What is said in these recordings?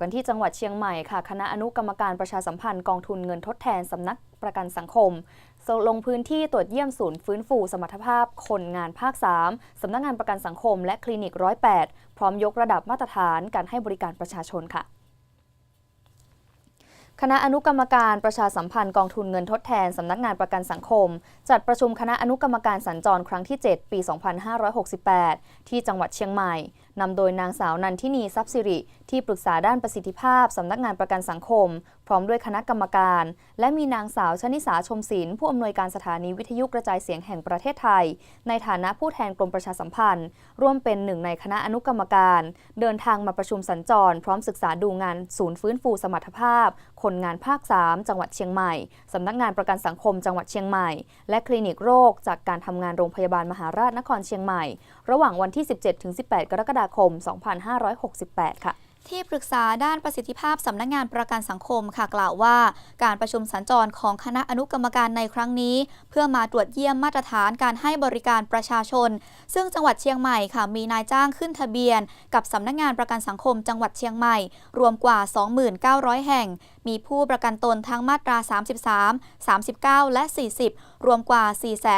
กันที่จังหวัดเชียงใหม่ค่ะ คณะอนุกรรมการประชาสัมพันธ์กองทุนเงินทดแทนสำนักประกันสังคม ลงพื้นที่ตรวจเยี่ยมศูนย์ฟื้นฟูสมรรถภาพคนงานภาค 3 สำนักงานประกันสังคมและคลินิกร้อยแปดพร้อมยกระดับมาตรฐานการให้บริการประชาชนค่ะคณะอนุกรรมการประชาสัมพันธ์กองทุนเงินทดแทน สำนักงานประกันสังคม จัดประชุมคณะอนุกรรมการสัญจรครั้งที่ 7 ปี 2568 ที่จังหวัดเชียงใหม่ นำโดยนางสาวนันทินีทรัพย์สิริ ที่ปรึกษาด้านประสิทธิภาพสำนักงานประกันสังคม พร้อมด้วยคณะกรรมการ และมีนางสาวชนิสาชมศิลป์ผู้อำนวยการสถานีวิทยุกระจายเสียงแห่งประเทศไทย ในฐานะผู้แทนกรมประชาสัมพันธ์ ร่วมเป็นหนึ่งในคณะอนุกรรมการ เดินทางมาประชุมสัญจร พร้อมศึกษาดูงานศูนย์ฟื้นฟูสมรรถภาพ คนงานภาค 3 จังหวัดเชียงใหม่สำนักงานประกันสังคมจังหวัดเชียงใหม่ และคลินิกโรคจากการทำงานโรงพยาบาลมหาราชนครเชียงใหม่ ระหว่างวันที่ 17-18 กรกฎาคม 2568 ค่ะที่ปรึกษาด้านประสิทธิภาพสำนักงานประกันสังคมค่ะกล่าวว่า การประชุมสัญจรของคณะอนุกรรมการในครั้งนี้ เพื่อมาตรวจเยี่ยมมาตรฐานการให้บริการประชาชน ซึ่งจังหวัดเชียงใหม่ค่ะ มีนายจ้างขึ้นทะเบียน กับสำนักงานประกันสังคมจังหวัดเชียงใหม่ รวมกว่า 29,000 แห่ง มีผู้ประกันตนทั้งมาตรา 33 39 และ 40 รวมกว่า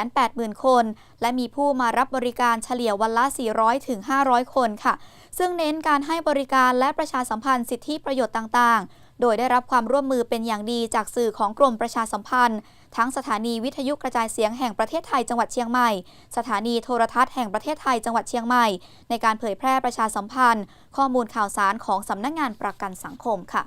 480,000 คน และมีผู้มารับบริการเฉลี่ยวันละ 400 ถึง 500 คนค่ะ ซึ่งเน้นการให้บริการและประชาสัมพันธ์สิทธิประโยชน์ต่างๆโดยได้รับความร่วมมือเป็นอย่างดีจากสื่อของกรมประชาสัมพันธ์ ทั้งสถานีวิทยุกระจายเสียงแห่งประเทศไทยจังหวัดเชียงใหม่ สถานีโทรทัศน์แห่งประเทศไทยจังหวัดเชียงใหม่ ในการเผยแพร่ประชาสัมพันธ์ ข้อมูลข่าวสารของสำนักงานประกันสังคมค่ะ